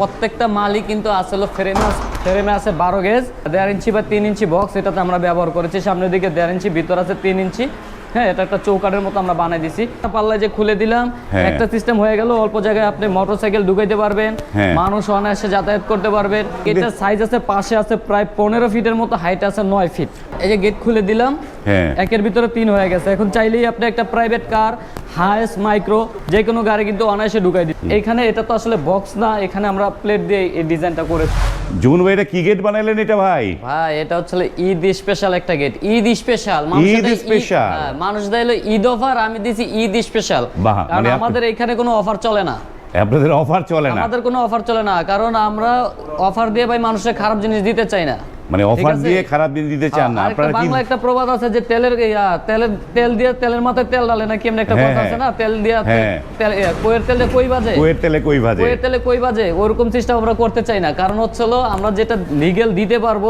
প্রত্যেকটা মালই কিন্তু আসলে ফ্রেমে ফ্রেমে আছে বারো গেজ দেড় ইঞ্চি বা তিন ইঞ্চি বক্স এটাতে আমরা ব্যবহার করেছি। সামনের দিকে দেড় ইঞ্চি ভিতর আছে তিন ইঞ্চি। হ্যাঁ এটা একটা চৌকাটের মতো আমরা বানাই দিছি। পাল্লায় যে খুলে দিলাম হ্যাঁ। একটা সিস্টেম হয়ে গেল অল্প জায়গায় আপনি মোটরসাইকেল ঢুকাইতে পারবেন হ্যাঁ। মানুষ অনায়াসে যাতায়াত করতে পারবেন। এটার সাইজ আছে পাশে আছে প্রায় পনেরো ফিটের মতো হাইট আছে নয় ফিট এই যে গেট খুলে দিলাম একের ভিতরে তিন হয়ে গেছে। এখন চাইলেই আপনি একটা প্রাইভেট কার হায়েস্ট মাইক্রো যে কোনো গাড়ি কিন্তু অনায়াসে ঢুকাই দিই এখানে এটা তো আসলে বক্স না এখানে আমরা প্লেট দিয়ে এই ডিজাইনটা করেছি। জুন ভাই এটা কি গেট বানাইলেন এটা ভাই? ভাই এটা হচ্ছে ঈদ স্পেশাল একটা gate Eid special Eid special? মানুষ দিলো ঈদ অফার আমি দিছি ঈদ স্পেশাল কারণ মানে আমাদের এখানে কোনো অফার চলে না। আপনাদের অফার চলে না? আমাদের কোনো অফার চলে না কারণ আমরা অফার দিয়ে ভাই মানুষের খারাপ জিনিস দিতে চাই না। মানে অফার দিয়ে খারাপ দিন দিতে চান না। আপনারা কি বাংলা একটা প্রবাদ আছে যে তেলের তেলের তেল দিয়ে তেলের মাথায় তেল ডালে না কেমন একটা হ্যাঁ, কথা আছে না? হ্যাঁ। তেল দিয়ে হ্যাঁ। তেল কইয়ের তেলে কই বাজে? কোয়ের তেলে কই ভাজে কইয়ের তেলে কই বাজে? ওরকম সিস্টেম আমরা করতে চাই না। কারণ হচ্ছে হলো আমরা যেটা লিগেল দিতে পারব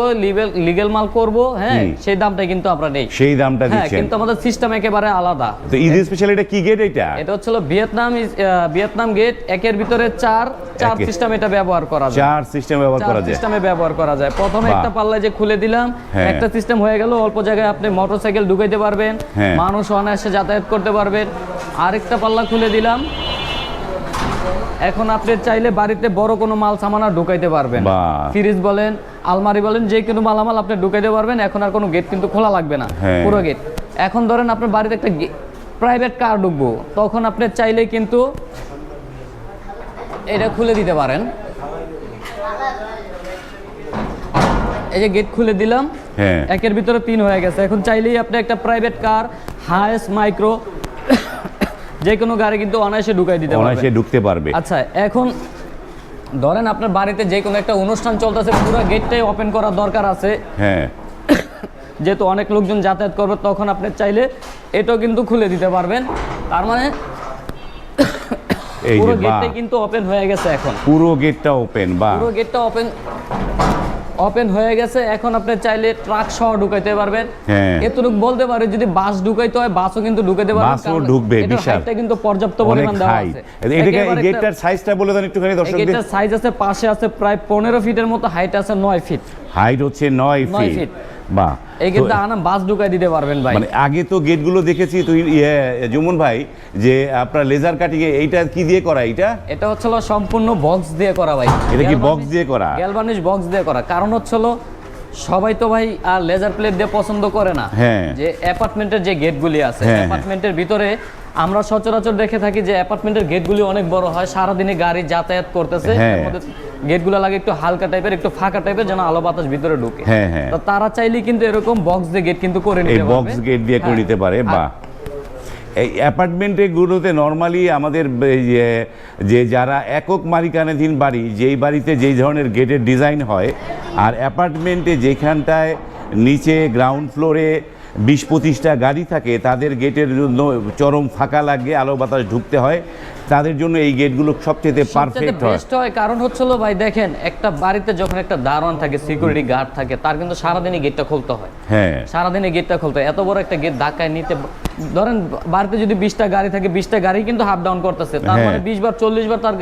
লিগেল মাল করব হ্যাঁ সেই দামটা কিন্তু আমরা নেই। সেই দামটা হ্যাঁ দিচ্ছেন। কিন্তু আমাদের সিস্টেম একেবারে আলাদা। তো ঈদ স্পেশাল এটা কি গেট এটা? এটা হচ্ছে হলো ভিয়েতনাম ভিয়েতনাম গেট একের ভিতরে চার চার সিস্টেম এটা ব্যবহার করা যায়। চার সিস্টেম ব্যবহার করা যায়। সিস্টেমে ব্যবহার করা যায়। প্রথমে একটা পাল্লা যে খুলে দিলাম হ্যাঁ। একটা সিস্টেম হয়ে গেল অল্প জায়গায় আপনি মোটরসাইকেল ঢুকাইতে পারবেন হ্যাঁ। মানুষ অনায়াসে যাতায়াত করতে পারবেন। আরেকটা পাল্লা খুলে দিলাম। এখন আপনি চাইলে বাড়িতে বড় কোনো মাল সামানা ঢুকাইতে পারবেন। ফ্রিজ বলেন আলমারি বলেন যে কোনো মালামাল আপনি ঢুকাইতে পারবেন। এখন আর কোনো গেট কিন্তু খোলা লাগবে না হ্যাঁ। পুরো গেট এখন ধরেন আপনার বাড়িতে একটা প্রাইভেট কার ঢুকবো তখন আপনি চাইলে কিন্তু এটা খুলে দিতে পারেন। এই যে গেট খুলে দিলাম হ্যাঁ। একের ভিতরে তিন হয়ে গেছে। এখন চাইলেই আপনি একটা প্রাইভেট কার হায়েস্ট মাইক্রো যে কোনো গাড়ি কিন্তু অনায়াসে ঢুকাই দিতে পারবে। অনায়াসে ঢুকতে পারবে। আচ্ছা এখন ধরেন আপনার বাড়িতে যে কোনো একটা অনুষ্ঠান চলতেছে পুরো গেটটাই ওপেন করার দরকার আছে। হ্যাঁ। যেহেতু অনেক লোকজন যাতায়াত করবে তখন আপনি চাইলে এটাও কিন্তু খুলে দিতে পারবেন। তার মানে পুরো গেটটাই কিন্তু ওপেন হয়ে গেছে এখন। পুরো গেটটা ওপেন বা পুরো গেটটা ওপেন ওপেন হয়ে গেছে এখন আপনি চাইলে ট্রাক সহ ঢুকাইতে পারবেন হ্যাঁ। এতটুকু বলতে পারে যদি বাস ঢুকাইতে হয় বাসও কিন্তু ঢুকাইতে পারবেন বাসও ঢুকবে, বিশাল। এটা কিন্তু পর্যাপ্ত পরিমাণ দেওয়া আছে এটা গেটটার সাইজটা বলে দেন একটুখানি দর্শকদের গেটটার সাইজ আছে পাশে আছে প্রায় পনেরো ফিটের মতো হাইট আছে 9 ফিট হাইট হচ্ছে নয় নয় ফিট ফিট। বাহ এই কিন্তু আনাম বাস ঢুকাই দিতে পারবেন ভাই। মানে আগে তো গেটগুলো দেখেছি তুই ইয়ে জুমন ভাই যে আপনার লেজার কাটিং এইটা কি দিয়ে করা এটা এটা হচ্ছে সম্পূর্ণ বক্স দিয়ে করা ভাই। এটা কি বক্স দিয়ে করা? গ্যালভানিশ বক্স দিয়ে করা। কারণ হচ্ছে সবাই তো ভাই আর লেজার প্লেট দিয়ে পছন্দ করে না। হ্যাঁ। যে অ্যাপার্টমেন্টের যে গেটগুলি আছে হ্যাঁ, অ্যাপার্টমেন্টের ভিতরে আমরা সচরাচর দেখে থাকি যে অ্যাপার্টমেন্টের গেটগুলি অনেক বড় হয় সারাদিনে গাড়ি যাতায়াত করতেছে হ্যাঁ। গেটগুলো লাগে একটু হালকা টাইপের একটু ফাঁকা টাইপের যেন আলো বাতাস ভিতরে ঢুকে হ্যাঁ, হ্যাঁ। তো তারা চাইলে কিন্তু এরকম বক্স দিয়ে গেট কিন্তু করে নিতে পারবে বক্স গেট দিয়ে করে। নিতে পারে বা এই অ্যাপার্টমেন্টে গুলোতে নর্মালি আমাদের যে যারা একক মালিকানাধীন বাড়ি যেই বাড়িতে যেই ধরনের গেটের ডিজাইন হয় আর অ্যাপার্টমেন্টে যেখানটায় নিচে গ্রাউন্ড ফ্লোরে বিশ পঁচিশটা গাড়ি থাকে তাদের গেটের জন্য চরম ফাঁকা লাগে আলো বাতাস ঢুকতে হয়। তাদের জন্য এই গেটগুলো সবচেয়ে পারফেক্ট হয়। বেস্ট হয় কারণ হচ্ছে হলো ভাই দেখেন একটা বাড়িতে যখন একটা দারোয়ান থাকে সিকিউরিটি গার্ড থাকে তার কিন্তু সারাদিনই গেটটা খুলতে হয়। হ্যাঁ। সারাদিনে গেটটা খুলতে হয়। এত বড় একটা গেট ধাক্কায় নিতে ধরেন বাড়িতে যদি বিশটা গাড়ি থাকে বিশটা গাড়ি কিন্তু হাফ ডাউন করতেছে। তার হ্যাঁ। মানে বিশ বার চল্লিশ বার তার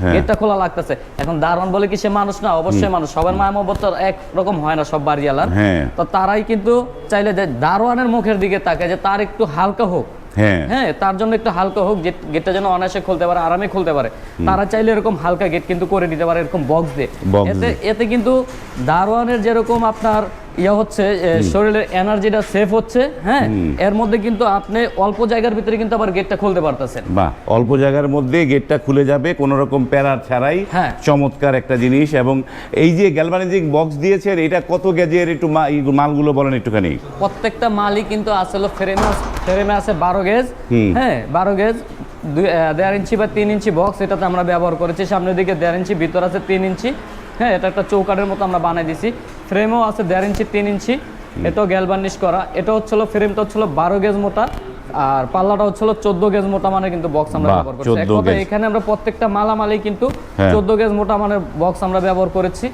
হ্যাঁ। গেটটা খোলা লাগতেছে। এখন দারোয়ান বলে কি সে মানুষ না? অবশ্যই মানুষ। সবার মায়া মহব্বত এক রকম হয় না সব বাড়িওয়ালার। হ্যাঁ। তো তারাই কিন্তু চাইলে যে দারোয়ানের মুখের দিকে তাকায় যে তার একটু হালকা হোক। হ্যাঁ। হ্যাঁ তার জন্য একটু হালকা হোক যে গেটটা যেন অনায়াসে খুলতে পারে আরামে খুলতে পারে। তারা চাইলে এরকম হালকা গেট কিন্তু করে নিতে পারে এরকম বক্স দিয়ে। এতে দিয়ে। এতে কিন্তু দারোয়ানের যেরকম আপনার ইয়ে হচ্ছে শরীরের এনার্জিটা সেফ হচ্ছে হ্যাঁ? এর মধ্যে কিন্তু আপনি অল্প জায়গার ভিতরে কিন্তু আবার গেটটা খুলতে পারতেছেন। বাহ। অল্প জায়গার মধ্যে গেটটা খুলে যাবে কোনো রকম প্যারার ছাড়াই হ্যাঁ। চমৎকার একটা জিনিস এবং এই যে গ্যালভানিজিং বক্স দিয়েছেন এটা কত গেজের একটু মালগুলো বলেন একটুখানি? প্রত্যেকটা মালই কিন্তু আসলে ফ্রেমে ফ্রেমে আছে বারো গেজ হ্যাঁ? বারো গেজ দুই দেড় ইঞ্চি বা তিন ইঞ্চি বক্স এটাতে আমরা ব্যবহার করেছি। সামনের দিকে দেড় ইঞ্চি ভিতর আছে তিন ইঞ্চি হ্যাঁ? এটা একটা চৌকাটের মতো আমরা বানাই দিছি। ফ্রেমও আছে দেড় ইঞ্চি তিন ইঞ্চি। এটাও গ্যালবার্নিশ করা। এটা হচ্ছিল ফ্রেমটা হচ্ছিল বারো গেজ মোটা। আর পাল্লাটা হচ্ছিল চোদ্দ গেজ মোটা মানের কিন্তু বক্স আমরা ব্যবহার করছি। 14। এখানে আমরা প্রত্যেকটা মালামালে কিন্তু হ্যাঁ। চোদ্দ গেজ মোটা মানের বক্স আমরা ব্যবহার করেছি।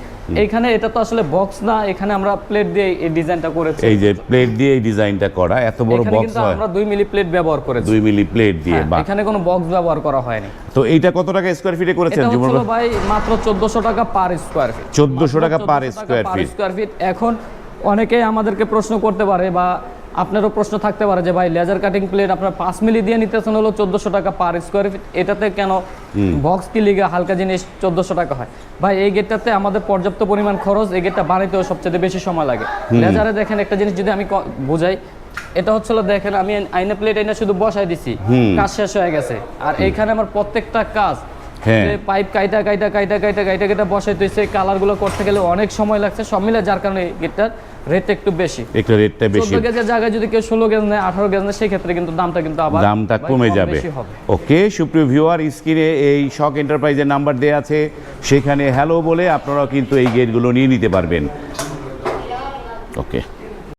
এইখানে এটা তো আসলে বক্স না এখানে আমরা প্লেট দিয়ে এই ডিজাইনটা করেছি। এই যে প্লেট দিয়ে এই ডিজাইনটা করা এত বড় বক্স হয়। আমরা দুই মিলি প্লেট ব্যবহার করেছি। দুই মিলি প্লেট দিয়ে হ্যাঁ, বাহ। এখানে কোনো বক্স ব্যবহার করা হয়নি। তো এইটা কত টাকা স্কোয়ার ফিটে করেছেন জীবন ভাই? মাত্র চোদ্দশো টাকা পার স্কোয়ার ফিট 1400 টাকা per square feet। Square feet এখন অনেকেই আমাদেরকে প্রশ্ন করতে পারে বা আপনারও প্রশ্ন থাকতে পারে যে ভাই লেজার কাটিং প্লেট আপনার পাঁচ মিলি দিয়ে নিতেছেন হলো চোদ্দশো টাকা পার স্কোয়ার ফিট এটাতে কেন বক্স কি লিগে হালকা জিনিস চোদ্দশো টাকা হয়? ভাই এই গেটটাতে আমাদের পর্যাপ্ত পরিমাণ খরচ এই গেটটা বানাইতেও সবচেয়ে বেশি সময় লাগে। লেজারে দেখেন একটা জিনিস যদি আমি বুঝাই এটা হচ্ছিল দেখেন আমি আইনা প্লেট আইনা শুধু বসাই দিছি কাজ শেষ হয়ে গেছে। আর এইখানে আমার প্রত্যেকটা কাজ হ্যাঁ। পাইপ কাইটা কাইটা কাইটা কাইটা কাইটা কাইটা বসাই তুইছে কালারগুলো করতে গেলে অনেক সময় লাগছে সব মিলে যার কারণে গেটটার রেট একটু বেশি। একটু রেটটা বেশি। চোদ্দ গেজের জায়গায় যদি কেউ ষোলো গেজ নেয় আঠারো গেজ নেয় সেই ক্ষেত্রে কিন্তু দামটা কিন্তু আবার দামটা কমে যাবে। ওকে সুপ্রিয় ভিউয়ার স্ক্রিনে এই শক এন্টারপ্রাইজের নাম্বার দেওয়া আছে। সেখানে হ্যালো বলে আপনারা কিন্তু এই গেটগুলো নিয়ে নিতে পারবেন। ওকে।